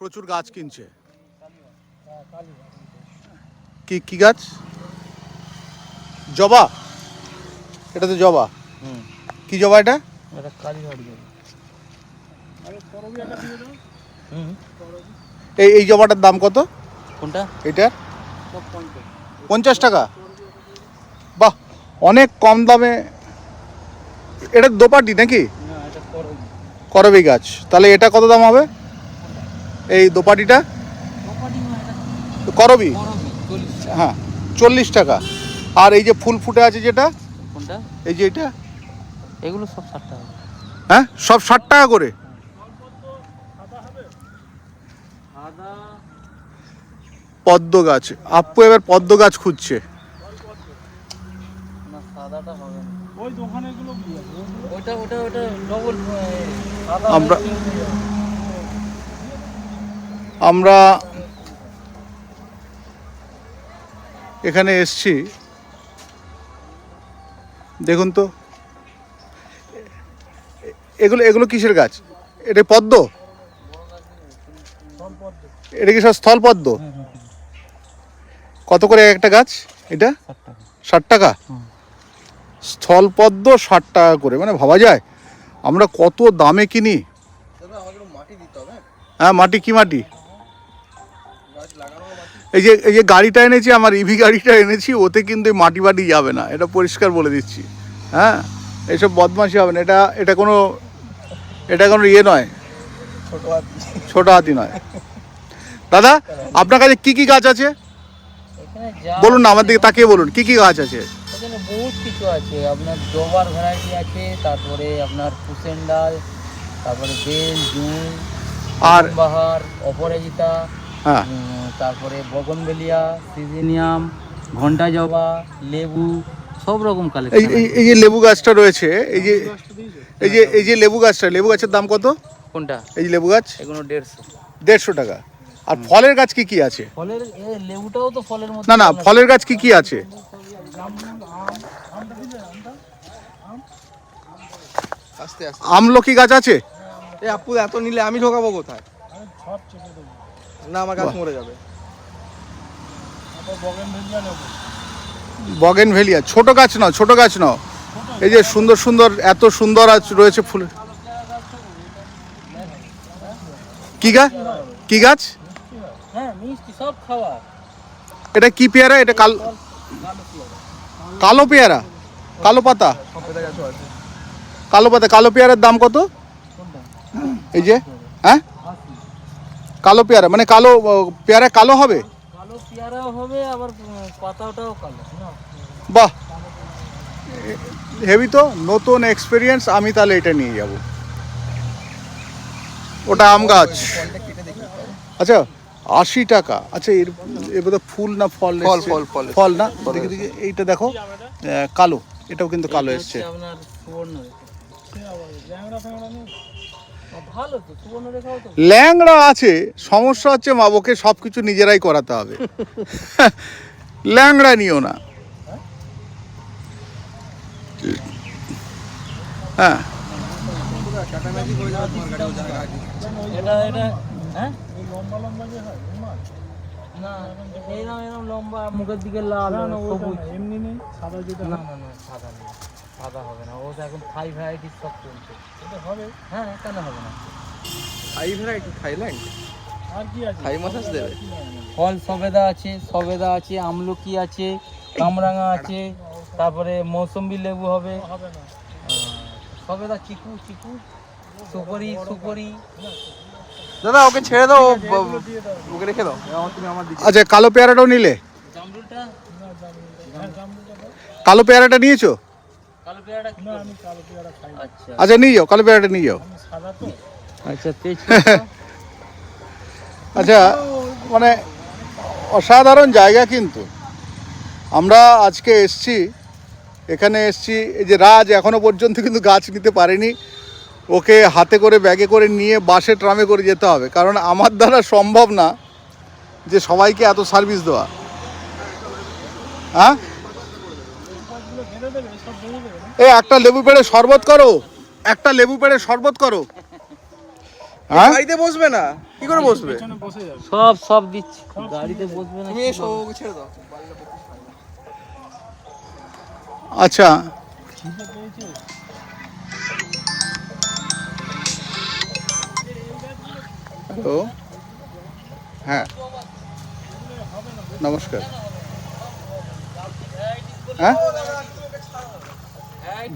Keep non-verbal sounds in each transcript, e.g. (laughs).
প্রচুর গাছ কিনছে। কি কি গাছ? জবা? এটা তো জবা। হুম। কি জবা এটা? এটা এই এই জবাটার দাম কত? কোনটা? এটার? পঞ্চাশ টাকা। বাহ অনেক কম দামে। এটা দোপাটি নাকি? এটা করবি গাছ। তাহলে এটা কত দাম হবে? এই দোপাটিটা? করবি? করবি হ্যাঁ চল্লিশ টাকা। আর এই যে ফুল ফুটে আছে যেটা? এই যে এটা? এগুলো সব ষাট টাকা হ্যাঁ সব ষাট টাকা করে? পদ্ম গাছ। আপু এবার পদ্ম গাছ খুঁজছে। না সাদাটা হবে না। ওই ওটা ওটা ওটা ডবল আমরা- যাবে। আমরা এখানে এসছি। দেখুন তো। এগুলো এগুলো কিসের গাছ? এটা পদ্ম? এটা কি সব স্থলপদ্ম হুম, হুম, হুম, কত করে একটা গাছ এটা? ষাট টাকা। স্থলপদ্ম ষাট টাকা করে মানে ভাবা যায়? আমরা কত দামে কিনি? হ্যাঁ মাটি কি মাটি? এই যে এই যে গাড়িটা এনেছি আমার ইভি গাড়িটা এনেছি ওতে কিন্তু এই মাটি বাটি যাবে না এটা পরিষ্কার বলে দিচ্ছি। হ্যাঁ এইসব বদমাশি হবে না এটা এটা কোনো এটা কোনো ইয়ে নয়। ছোট হাতি নয়। দাদা আপনার কাছে কি কি গাছ আছে? বলুন না আমার দিকে তাকিয়ে বলুন কি কি গাছ আছে? এখানে বহুত কিছু আছে। আপনার জবার ভ্যারাইটি আছে তারপরে আপনার কুসেন্ডাল তারপরে বেল জুন আর বাহার অপরাজিতা হ্যাঁ। তারপরে বগনবেলিয়া সিজিনিয়াম ঘণ্টা জবা লেবু সব রকম এই কালেকশন এই- এই যে লেবু গাছটা রয়েছে এই যে এই যে এই যে লেবু গাছটা লেবু গাছের দাম কত? কোনটা? এই যে লেবু গাছ? এগুলো দেড়শো। দেড়শো টাকা। আর ফলের গাছ কি কি আছে? ফলের লেবুটাও তো ফলের মধ্যে না না ফলের গাছ কি কি আছে? আমলকি গাছ আছে? এই আপু এত নিলে আমি ঢোকাবো কোথায়? না আমার গাছ মরে যাবে। বগেন ভেলিয়া ছোট গাছ নাও ছোট গাছ নাও এই যে সুন্দর সুন্দর এত সুন্দর আজ রয়েছে ফুল। কি গাছ? কি গাছ? হ্যাঁ মিষ্টি সব খাওয়া। এটা কি পেয়ারা? এটা কাল কালো পেয়ারা কালো পাতা। কালো পাতা কালো পেয়ারার দাম কত? এই যে হ্যাঁ? কালো পেয়ারা মানে কালো পেয়ারা কালো হবে? বাহ! হেভি তো নতুন এক্সপিরিয়েন্স আমি তাহলে এটা নিয়ে যাব। ওটা আম গাছ। আচ্ছা আশি টাকা। আচ্ছা এর এর বোধহয় ফুল না ফল ফল, ফল, ফল ফল না? দেখি দেখি এইটা দেখো। কালো। এটাও কিন্তু কালো এসছে। ল্যাংড়া আছে সমস্যা হচ্ছে মাবকে সব কিছু নিজেরাই করাতে হবে। (laughs) ল্যাংড়া নিও না। হ্যাঁ। এটা এটা হ্যাঁ? লম্বা লম্বা যে হয় না এরকম এরকম লম্বা মুখের দিকে লাল সবুজ। এমনি নেই সাদা যেটা না না না সাদা নেই সাদা হবে না ওটা এখন থাই ভ্যারাইটির সব চলছে। এটা হবে? হ্যাঁ কেন হবে না। থাই ভ্যারাইটি থাইল্যান্ড আর কি আছে? থাই মাসাজ দেবে? ফল সবেদা আছে সবেদা আছে আমলকি আছে কামরাঙা আছে তারপরে মৌসম্বি লেবু হবে। সবেদা চিকু চিকু সুপরি সুপরি দাদা ওকে ছেড়ে দাও ওকে রেখে দাও। তুমি আমার দিকে আচ্ছা কালো পেয়ারাটাও নিলে? কালো পেয়ারাটা নিয়েছো? কালো পেয়ারাটা কি? আমি কালো পেয়ারা খাই আচ্ছা। আচ্ছা নিয়ে যাও কালো পেয়ারাটা নিয়ে যাও। আচ্ছা (laughs) আচ্ছা মানে অসাধারণ জায়গা কিন্তু। আমরা আজকে এসছি এখানে এসছি এই যে রাজ এখনও পর্যন্ত কিন্তু গাছ নিতে পারেনি। ওকে হাতে করে ব্যাগে করে নিয়ে বাসে ট্রামে করে যেতে হবে। কারণ আমার দ্বারা সম্ভব না যে সবাইকে এত সার্ভিস দেওয়া। হ্যাঁ? এই একটা লেবু পেড়ে শরবত করো। একটা লেবু পেড়ে শরবত করো। হ্যাঁ? গাড়িতে বসবে না? কি করে বসবে? সব সব দিচ্ছি। গাড়িতে বসবে না তুমি এসো ছেড়ে দাও। আচ্ছা। হ্যালো হ্যাঁ। নমস্কার। হ্যাঁ?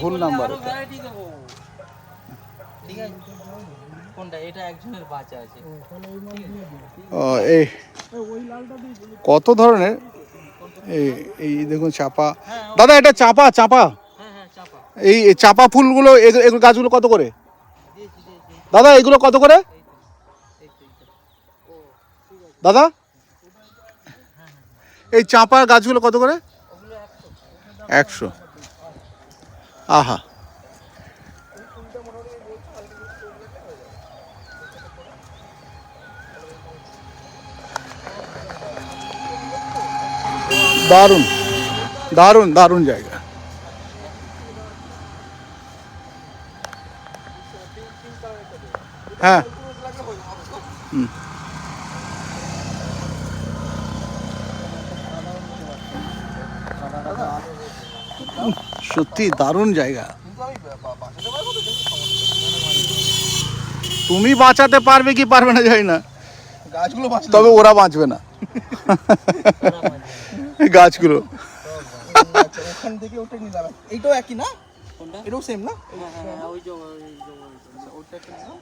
ভুল নাম্বার কত ধরনের? এই এই দেখুন চাপা। দাদা এটা চাপা চাপা। এই চাপা ফুলগুলো এগুলো গাছগুলো কত করে? দাদা এগুলো কত করে? তো। দাদা? এই চাপা গাছগুলো কত করে? একশো। আহা। দারুণ। দারুণ দারুণ জায়গা। হ্যাঁ। হুম। সত্যি দারুণ জায়গা। তুমি বাঁচাতে পারবে কি পারবে না জানি না। গাছগুলো তবে ওরা বাঁচবে না। গাছগুলো। ওখান থেকে ওটা নিলাম এইটাও একই না? এটাও সেম না? ওই যে ওই যে, ওই যে। ওটা একটা নিলাম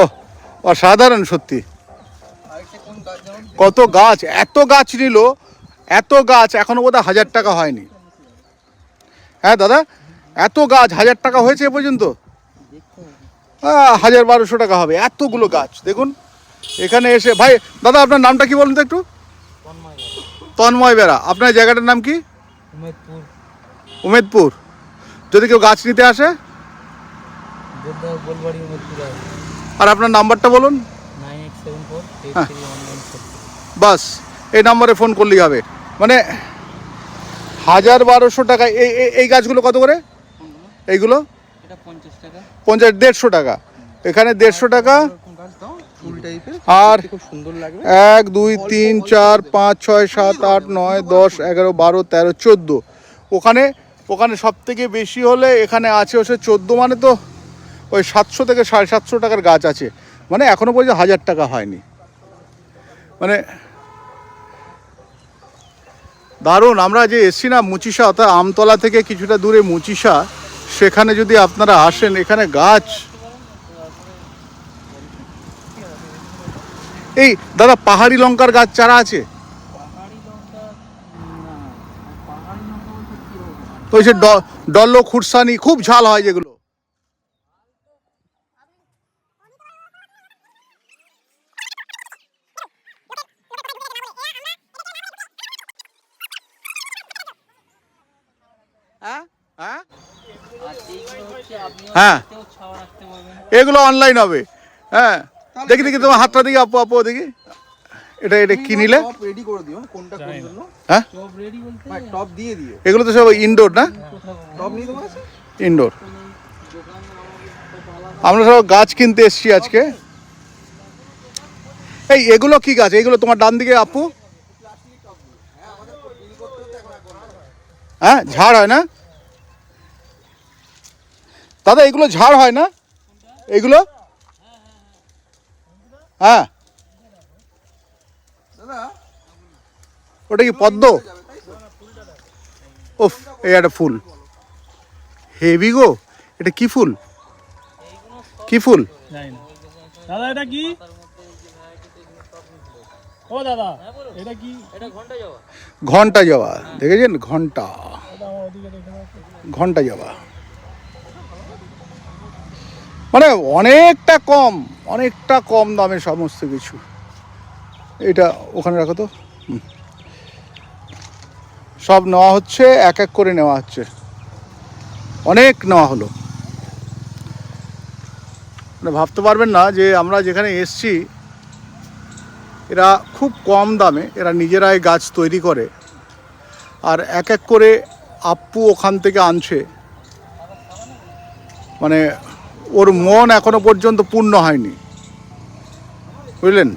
ও অসাধারণ সত্যি। কত গাছ এত গাছ নিল এত গাছ এখনও বোধহয় হাজার টাকা হয়নি। হ্যাঁ দাদা? এত গাছ হাজার টাকা হয়েছে এ পর্যন্ত? হাজার বারোশো টাকা হবে এতগুলো গাছ দেখুন। এখানে এসে ভাই দাদা আপনার নামটা কি বলুন তো একটু? তন্ময় বেড়া। আপনার জায়গাটার নাম কি? উমেদপুর। যদি কেউ গাছ নিতে আসে? আর আপনার নাম্বারটা বলুন। হ্যাঁ। বাস এই নাম্বারে ফোন করলেই হবে। মানে হাজার বারোশো টাকা। এই এই- গাছগুলো কত করে? এইগুলো? পঞ্চাশ দেড়শো টাকা। এখানে দেড়শো টাকা। আর এক দুই তিন চার পাঁচ ছয় সাত আট নয় দশ এগারো বারো তেরো চোদ্দ। ওখানে ওখানে সব থেকে বেশি হলে এখানে আছে হচ্ছে চোদ্দ মানে তো ওই সাতশো থেকে সাড়ে সাতশো টাকার গাছ আছে। মানে এখনও পর্যন্ত হাজার টাকা হয়নি। মানে দারুণ আমরা যে এসছি না মুচিসা অর্থাৎ আমতলা থেকে কিছুটা দূরে মুচিসা সেখানে যদি আপনারা আসেন এখানে গাছ। এই দাদা পাহাড়ি লঙ্কার গাছ চারা আছে? ওই যে ডল্লো খুরসানি খুব ঝাল হয় যেগুলো হ্যাঁ হ্যাঁ আর এইগুলো হচ্ছে আপনি হ্যাঁ। হাতেও ছাওয়া রাখতে পারবেন এগুলো অনলাইন হবে। হ্যাঁ। দেখি দেখি তোমার হাতটা দেখি আপু আপু দেখি। এটা এটা কি নিলে? রেডি করে দিও কোনটা কোন জন্য? হ্যাঁ? সব রেডি বলতে টপ দিয়ে দিও। এগুলো তো সব ইনডোর না? টপ নিয়ে দেবো ইনডোর আলাদা আমরা সব গাছ কিনতে এসেছি আজকে। এই এগুলো কি গাছ? এগুলো তোমার ডান দিকে আপু? হ্যাঁ ঝাড় হয় না? দাদা এগুলো ঝাড় হয় না? এগুলো? হ্যাঁ। দাদা ওটা কি পদ্ম? ওফ এই একটা ফুল। হেভি গো এটা কি ফুল? কি ফুল? দাদা এটা কি? ও দাদা এটা কি? এটা ঘণ্টা যাওয়া ঘণ্টা যাওয়া দেখেছেন? ঘণ্টা। ঘণ্টা যাওয়া মানে অনেকটা কম অনেকটা কম দামে সমস্ত কিছু। এটা ওখানে রাখো তো। সব নেওয়া হচ্ছে, এক এক করে নেওয়া হচ্ছে। অনেক নেওয়া হলো। মানে ভাবতে পারবেন না যে আমরা যেখানে এসছি, এরা খুব কম দামে, এরা নিজেরাই গাছ তৈরি করে। আর এক এক করে আপ্পু ওখান থেকে আনছে। মানে ওর মন এখনও পর্যন্ত পূর্ণ হয়নি। বুঝলেন?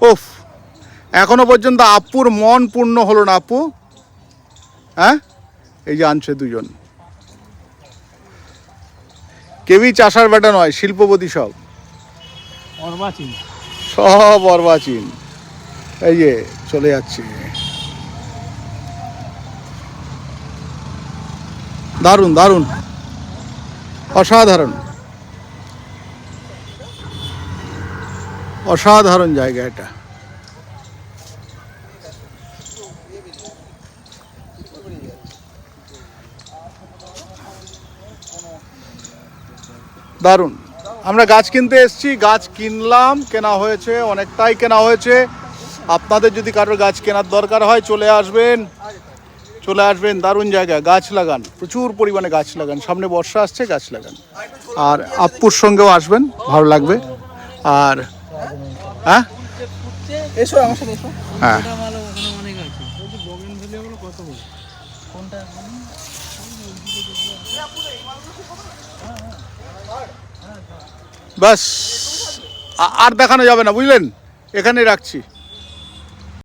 ওফ এখনও পর্যন্ত আপুর মন পূর্ণ হলো না আপু। হ্যাঁ? এই যে আনছে দুজন। কেউই চাষার বেটা নয় শিল্পপতি সব। অর্বাচীন। সব অর্বাচীন। এই যে চলে যাচ্ছে। দারুণ দারুণ। অসাধারণ। অসাধারণ জায়গা এটা। দারুণ। আমরা গাছ কিনতে এসেছি, গাছ কিনলাম, কেনা হয়েছে, অনেকটাই কেনা হয়েছে। আপনাদের যদি কারোর গাছ কেনার দরকার হয়, চলে আসবেন। চলে আসবেন দারুণ জায়গা গাছ লাগান প্রচুর পরিমাণে গাছ লাগান সামনে বর্ষা আসছে গাছ লাগান। আর আপ্পুর সঙ্গেও আসবেন ভালো লাগবে। আর হ্যাঁ? এসো আমার সাথে এসো। হ্যাঁ। ব্যাস আর দেখানো যাবে না বুঝলেন? এখানে রাখছি।